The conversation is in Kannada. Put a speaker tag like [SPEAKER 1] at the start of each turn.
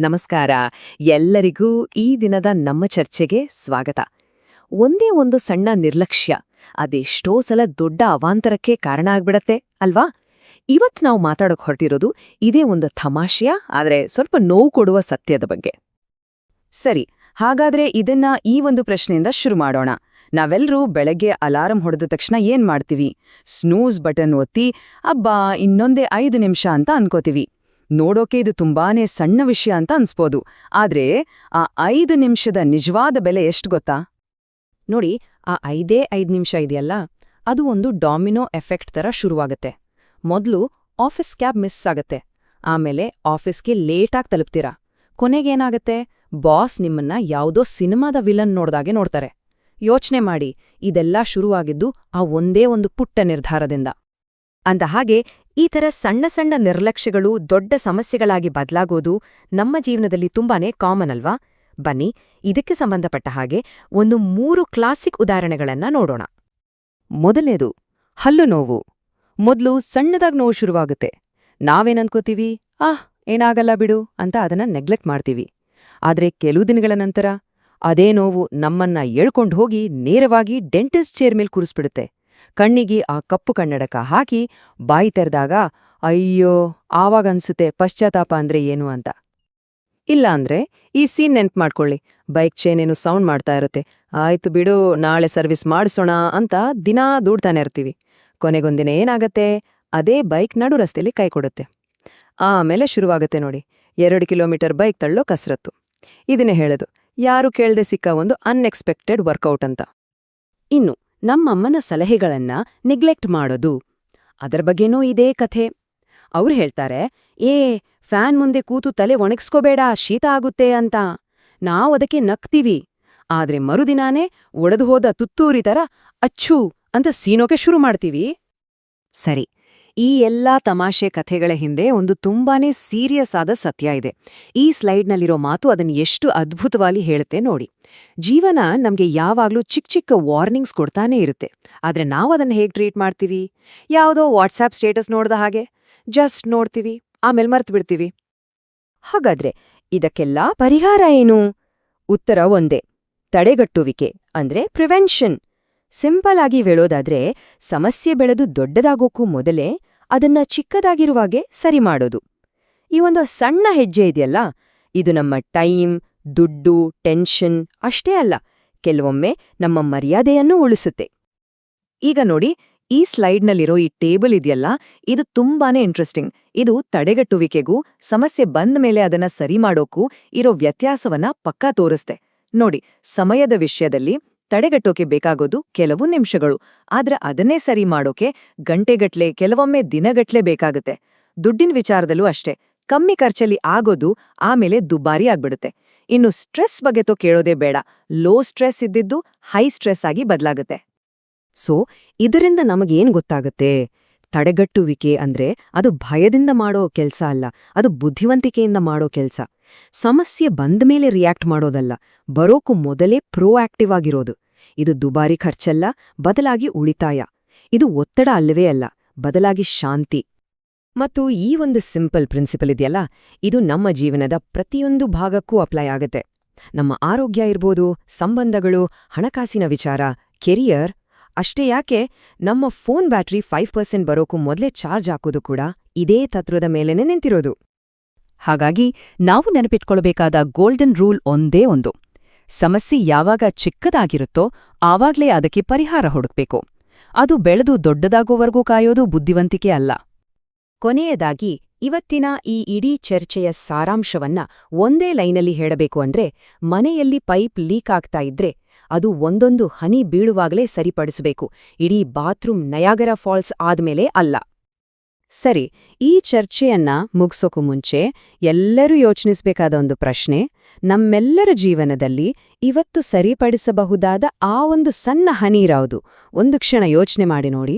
[SPEAKER 1] ನಮಸ್ಕಾರ. ಎಲ್ಲರಿಗೂ ಈ ದಿನದ ನಮ್ಮ ಚರ್ಚೆಗೆ ಸ್ವಾಗತ. ಒಂದೇ ಒಂದು ಸಣ್ಣ ನಿರ್ಲಕ್ಷ್ಯ. ಅದೆಷ್ಟೋ ಸಲ ದೊಡ್ಡ ಅವಾಂತರಕ್ಕೆ ಕಾರಣ ಆಗ್ಬಿಡತ್ತೆ, ಅಲ್ವಾ? ಇವತ್ ನಾವು ಮಾತಾಡೋಕ್ ಹೊರಟಿರೋದು ಇದೇ ಒಂದು ತಮಾಷೆಯ? ಆದ್ರೆ ಸ್ವಲ್ಪ ನೋವು ಕೊಡುವ ಸತ್ಯದ ಬಗ್ಗೆ. ಸರಿ, ಹಾಗಾದ್ರೆ ಇದನ್ನ ಈ ಒಂದು ಪ್ರಶ್ನೆಯಿಂದ ಶುರು ಮಾಡೋಣ. ನಾವೆಲ್ಲರೂ ಬೆಳಗ್ಗೆ ಅಲಾರಂ ಹೊಡೆದ ತಕ್ಷಣ ಏನ್ ಮಾಡ್ತೀವಿ? ಸ್ನೂಸ್ ಬಟನ್ ಒತ್ತಿ, ಅಬ್ಬಾ, ಇನ್ನೊಂದೇ ಐದು ನಿಮಿಷ ಅಂತ ಅನ್ಕೋತೀವಿ. ನೋಡೋಕೆ ಇದು ತುಂಬಾನೇ ಸಣ್ಣ ವಿಷಯ ಅಂತ ಅನ್ಸ್ಬೋದು. ಆದ್ರೆ, ಆ ಐದು ನಿಮಿಷದ ನಿಜವಾದ ಬೆಲೆ ಎಷ್ಟು ಗೊತ್ತಾ? ನೋಡಿ, ಆ ಐದೇ ಐದು ನಿಮಿಷ ಇದೆಯಲ್ಲ, ಅದು ಒಂದು ಡಾಮಿನೋ ಎಫೆಕ್ಟ್ ಥರ ಶುರುವಾಗತ್ತೆ. ಮೊದಲು ಆಫೀಸ್ ಕ್ಯಾಬ್ ಮಿಸ್ ಆಗತ್ತೆ. ಆಮೇಲೆ ಆಫೀಸ್ಗೆ ಲೇಟಾಗಿ ತಲುಪ್ತೀರಾ? ಕೊನೆಗೇನಾಗತ್ತೆ ಬಾಸ್ ನಿಮ್ಮನ್ನ ಯಾವುದೋ ಸಿನಿಮಾದ ವಿಲನ್ ನೋಡ್ದಾಗೆ ನೋಡ್ತಾರೆ. ಯೋಚನೆ ಮಾಡಿ, ಇದೆಲ್ಲ ಶುರುವಾಗಿದ್ದು ಆ ಒಂದೇ ಒಂದು ಪುಟ್ಟ ನಿರ್ಧಾರದಿಂದ. ಅಂದ ಹಾಗೆ ಈ ಥರ ಸಣ್ಣ ಸಣ್ಣ ನಿರ್ಲಕ್ಷ್ಯಗಳು ದೊಡ್ಡ ಸಮಸ್ಯೆಗಳಾಗಿ ಬದಲಾಗೋದು ನಮ್ಮ ಜೀವನದಲ್ಲಿ ತುಂಬಾನೇ ಕಾಮನ್ ಅಲ್ವಾ? ಬನ್ನಿ, ಇದಕ್ಕೆ ಸಂಬಂಧಪಟ್ಟ ಹಾಗೆ ಒಂದು ಮೂರು ಕ್ಲಾಸಿಕ್ ಉದಾಹರಣೆಗಳನ್ನ ನೋಡೋಣ. ಮೊದಲನೇದು, ಹಲ್ಲು ನೋವು. ಮೊದಲು ಸಣ್ಣದಾಗ್ ನೋವು ಶುರುವಾಗುತ್ತೆ. ನಾವೇನಂದ್ಕೋತೀವಿ ಆಹ್, ಏನಾಗಲ್ಲ ಬಿಡು ಅಂತ ಅದನ್ನ ನೆಗ್ಲೆಕ್ಟ್ ಮಾಡ್ತೀವಿ. ಆದ್ರೆ ಕೆಲವು ದಿನಗಳ ನಂತರ, ಅದೇ ನೋವು ನಮ್ಮನ್ನ ಎಳ್ಕೊಂಡು ಹೋಗಿ ನೇರವಾಗಿ ಡೆಂಟಿಸ್ಟ್ ಚೇರ್ ಮೇಲೆ ಕೂರಿಸ್ಬಿಡುತ್ತೆ. ಕಣ್ಣಿಗೆ ಆ ಕಪ್ಪು ಕನ್ನಡಕ ಹಾಕಿ ಬಾಯಿ ತೆರೆದಾಗ, ಅಯ್ಯೋ ಆವಾಗನ್ಸುತ್ತೆ ಪಶ್ಚಾತ್ತಾಪ ಅಂದ್ರೆ ಏನು ಅಂತ. ಇಲ್ಲ ಅಂದ್ರೆ ಈ ಸೀನ್ ನೆನ್ಪ್ ಮಾಡ್ಕೊಳ್ಳಿ. ಬೈಕ್ ಚೇನೇನು ಸೌಂಡ್ ಮಾಡ್ತಾ ಇರುತ್ತೆ. ಆಯ್ತು ಬಿಡು, ನಾಳೆ ಸರ್ವಿಸ್ ಮಾಡಿಸೋಣ ಅಂತ ದಿನಾ ದೂಡ್ತಾನೆ ಇರ್ತೀವಿ. ಕೊನೆಗೊಂದಿನ ಏನಾಗತ್ತೆ? ಅದೇ ಬೈಕ್ ನಡು ರಸ್ತೆಯಲ್ಲಿ ಕೈ ಕೊಡುತ್ತೆ. ಆಮೇಲೆ ಶುರುವಾಗುತ್ತೆ ನೋಡಿ. ಎರಡು ಕಿಲೋಮೀಟರ್ ಬೈಕ್ ತಳ್ಳೋ ಕಸರತ್ತು. ಇದನ್ನೇ ಹೇಳೋದು. ಯಾರು ಕೇಳದೆ ಸಿಕ್ಕ ಒಂದು ಅನ್ಎಕ್ಸ್ಪೆಕ್ಟೆಡ್ ವರ್ಕೌಟ್ ಅಂತ. ಇನ್ನು ನಮ್ಮಮ್ಮನ ಸಲಹೆಗಳನ್ನ ನೆಗ್ಲೆಕ್ಟ್ ಮಾಡೋದು. ಅದರ ಬಗ್ಗೆನೂ ಇದೇ ಕಥೆ. ಅವ್ರು ಹೇಳ್ತಾರೆ, ಏ, ಫ್ಯಾನ್ ಮುಂದೆ ಕೂತು ತಲೆ ಒಣಗಿಸ್ಕೋಬೇಡ, ಶೀತ ಆಗುತ್ತೆ ಅಂತ. ನಾವು ಅದಕ್ಕೆ ನಗ್ತೀವಿ. ಆದ್ರೆ ಮರುದಿನಾನೇ ಒಡೆದು ಹೋದ ತುತ್ತೂರಿ ಥರ ಅಚ್ಚು ಅಂತ ಸೀನೋಕೆ ಶುರು ಮಾಡ್ತೀವಿ. ಸರಿ ಈ ಎಲ್ಲ ತಮಾಷೆ ಕಥೆಗಳ ಹಿಂದೆ ಒಂದು ತುಂಬಾನೇ ಸೀರಿಯಸ್ ಆದ ಸತ್ಯ ಇದೆ. ಈ ಸ್ಲೈಡ್ನಲ್ಲಿರೋ ಮಾತು ಅದನ್ನು ಎಷ್ಟು ಅದ್ಭುತವಾಗಿ ಹೇಳುತ್ತೆ ನೋಡಿ. ಜೀವನ ನಮಗೆ ಯಾವಾಗಲೂ ಚಿಕ್ಕ ಚಿಕ್ಕ ವಾರ್ನಿಂಗ್ಸ್ ಕೊಡ್ತಾನೇ ಇರುತ್ತೆ. ಆದ್ರೆ ನಾವು ಅದನ್ನು ಹೇಗ್ ಟ್ರೀಟ್ ಮಾಡ್ತೀವಿ? ಯಾವುದೋ ವಾಟ್ಸಾಪ್ ಸ್ಟೇಟಸ್ ನೋಡ್ದ ಹಾಗೆ. ಜಸ್ಟ್ ನೋಡ್ತೀವಿ, ಆಮೇಲೆ ಮರ್ತು ಬಿಡ್ತೀವಿ. ಹಾಗಾದ್ರೆ ಇದಕ್ಕೆಲ್ಲ ಪರಿಹಾರ ಏನು? ಉತ್ತರ ಒಂದೇ, ತಡೆಗಟ್ಟುವಿಕೆ ಅಂದ್ರೆ ಪ್ರಿವೆನ್ಷನ್. ಸಿಂಪಲ್ ಆಗಿ ಹೇಳೋದಾದ್ರೆ, ಸಮಸ್ಯೆ ಬೆಳೆದು ದೊಡ್ಡದಾಗೋಕ್ಕೂ ಮೊದಲೇ ಅದನ್ನ ಚಿಕ್ಕದಾಗಿರುವಾಗೆ ಸರಿ ಮಾಡೋದು. ಈ ಒಂದು ಸಣ್ಣ ಹೆಜ್ಜೆ ಇದೆಯಲ್ಲ, ಇದು ನಮ್ಮ ಟೈಮ್, ದುಡ್ಡು, ಟೆನ್ಷನ್ ಅಷ್ಟೇ ಅಲ್ಲ, ಕೆಲವೊಮ್ಮೆ ನಮ್ಮ ಮರ್ಯಾದೆಯನ್ನು ಉಳಿಸುತ್ತೆ. ಈಗ ನೋಡಿ, ಈ ಸ್ಲೈಡ್ನಲ್ಲಿರೋ ಈ ಟೇಬಲ್ ಇದೆಯಲ್ಲ, ಇದು ತುಂಬಾನೇ ಇಂಟ್ರೆಸ್ಟಿಂಗ್. ಇದು ತಡೆಗಟ್ಟುವಿಕೆಗೂ, ಸಮಸ್ಯೆ ಬಂದ ಮೇಲೆ ಅದನ್ನ ಸರಿ ಮಾಡೋಕ್ಕೂ ಇರೋ ವ್ಯತ್ಯಾಸವನ್ನ ಪಕ್ಕಾ ತೋರಿಸ್ತೆ. ನೋಡಿ, ಸಮಯದ ವಿಷಯದಲ್ಲಿ ತಡೆಗಟ್ಟೋಕೆ ಬೇಕಾಗೋದು ಕೆಲವು ನಿಮಿಷಗಳು. ಆದ್ರೆ ಅದನ್ನೇ ಸರಿ ಮಾಡೋಕೆ ಗಂಟೆಗಟ್ಲೆ, ಕೆಲವೊಮ್ಮೆ ದಿನಗಟ್ಲೆ ಬೇಕಾಗುತ್ತೆ. ದುಡ್ಡಿನ ವಿಚಾರದಲ್ಲೂ ಅಷ್ಟೇ. ಕಮ್ಮಿ ಖರ್ಚಲ್ಲಿ ಆಗೋದು ಆಮೇಲೆ ದುಬಾರಿ ಆಗ್ಬಿಡುತ್ತೆ. ಇನ್ನು ಸ್ಟ್ರೆಸ್ ಬಗ್ಗೆ ತೋ ಕೇಳೋದೇ ಬೇಡ. ಲೋ ಸ್ಟ್ರೆಸ್ ಇದ್ದಿದ್ದು ಹೈ ಸ್ಟ್ರೆಸ್ ಆಗಿ ಬದಲಾಗುತ್ತೆ. ಸೊ, ಇದರಿಂದ ನಮಗೇನ್ ಗೊತ್ತಾಗುತ್ತೆ? ತಡೆಗಟ್ಟುವಿಕೆ ಅಂದ್ರೆ ಅದು ಭಯದಿಂದ ಮಾಡೋ ಕೆಲ್ಸ ಅಲ್ಲ. ಅದು ಬುದ್ಧಿವಂತಿಕೆಯಿಂದ ಮಾಡೋ ಕೆಲ್ಸ. ಸಮಸ್ಯೆ ಬಂದ ಮೇಲೆ ರಿಯಾಕ್ಟ್ ಮಾಡೋದಲ್ಲ, ಬರೋಕು ಮೊದಲೇ ಪ್ರೋಆಕ್ಟಿವ್ ಆಗಿರೋದು. ಇದು ದುಬಾರಿ ಖರ್ಚಲ್ಲ, ಬದಲಾಗಿ ಉಳಿತಾಯ. ಇದು ಒತ್ತಡ ಅಲ್ಲವೇ ಅಲ್ಲ, ಬದಲಾಗಿ ಶಾಂತಿ. ಮತ್ತು ಈ ಒಂದು ಸಿಂಪಲ್ ಪ್ರಿನ್ಸಿಪಲ್ ಇದೆಯಲ್ಲ, ಇದು ನಮ್ಮ ಜೀವನದ ಪ್ರತಿಯೊಂದು ಭಾಗಕ್ಕೂ ಅಪ್ಲೈ ಆಗತ್ತೆ. ನಮ್ಮ ಆರೋಗ್ಯ ಇರ್ಬೋದು, ಸಂಬಂಧಗಳು, ಹಣಕಾಸಿನ ವಿಚಾರ ಕೆರಿಯರ್ ಅಷ್ಟೇ ಯಾಕೆ ನಮ್ಮ ಫೋನ್ ಬ್ಯಾಟ್ರಿ ಫೈವ್ ಪರ್ಸೆಂಟ್ ಬರೋಕು ಮೊದಲೇ ಚಾರ್ಜ್ ಹಾಕೋದು ಕೂಡ ಇದೇ ತತ್ವದ ಮೇಲೇನೆ ನಿಂತಿರೋದು. ಹಾಗಾಗಿ ನಾವು ನೆನಪಿಟ್ಕೊಳ್ಬೇಕಾದ ಗೋಲ್ಡನ್ ರೂಲ್ ಒಂದೇ ಒಂದು. ಸಮಸ್ಯೆ ಯಾವಾಗ ಚಿಕ್ಕದಾಗಿರುತ್ತೋ ಆವಾಗ್ಲೇ ಅದಕ್ಕೆ ಪರಿಹಾರ ಹುಡುಕ್ಬೇಕು. ಅದು ಬೆಳೆದು ದೊಡ್ಡದಾಗೋವರೆಗೂ ಕಾಯೋದು ಬುದ್ಧಿವಂತಿಕೆ ಅಲ್ಲ. ಕೊನೆಯದಾಗಿ, ಇವತ್ತಿನ ಈ ಇಡೀ ಚರ್ಚೆಯ ಸಾರಾಂಶವನ್ನ ಒಂದೇ ಲೈನಲ್ಲಿ ಹೇಳಬೇಕು ಅಂದ್ರೆ, ಮನೆಯಲ್ಲಿ ಪೈಪ್ ಲೀಕ್ ಆಗ್ತಾ ಇದ್ರೆ ಅದು ಒಂದೊಂದು ಹನಿ ಬೀಳುವಾಗಲೇ ಸರಿಪಡಿಸಬೇಕು. ಇಡೀ ಬಾತ್ರೂಮ್ ನಯಾಗರ ಫಾಲ್ಸ್ ಆದ್ಮೇಲೆ ಅಲ್ಲ. ಸರಿ, ಈ ಚರ್ಚೆಯನ್ನ ಮುಗಿಸೋಕು ಮುಂಚೆ ಎಲ್ಲರೂ ಯೋಚಿಸಬೇಕಾದ ಒಂದು ಪ್ರಶ್ನೆ, ನಮ್ಮೆಲ್ಲರ ಜೀವನದಲ್ಲಿ ಇವತ್ತು ಸರಿಪಡಿಸಬಹುದಾದ ಆ ಒಂದು ಸಣ್ಣ ಹನಿ ಒಂದು ಕ್ಷಣ ಯೋಚನೆ ಮಾಡಿ ನೋಡಿ.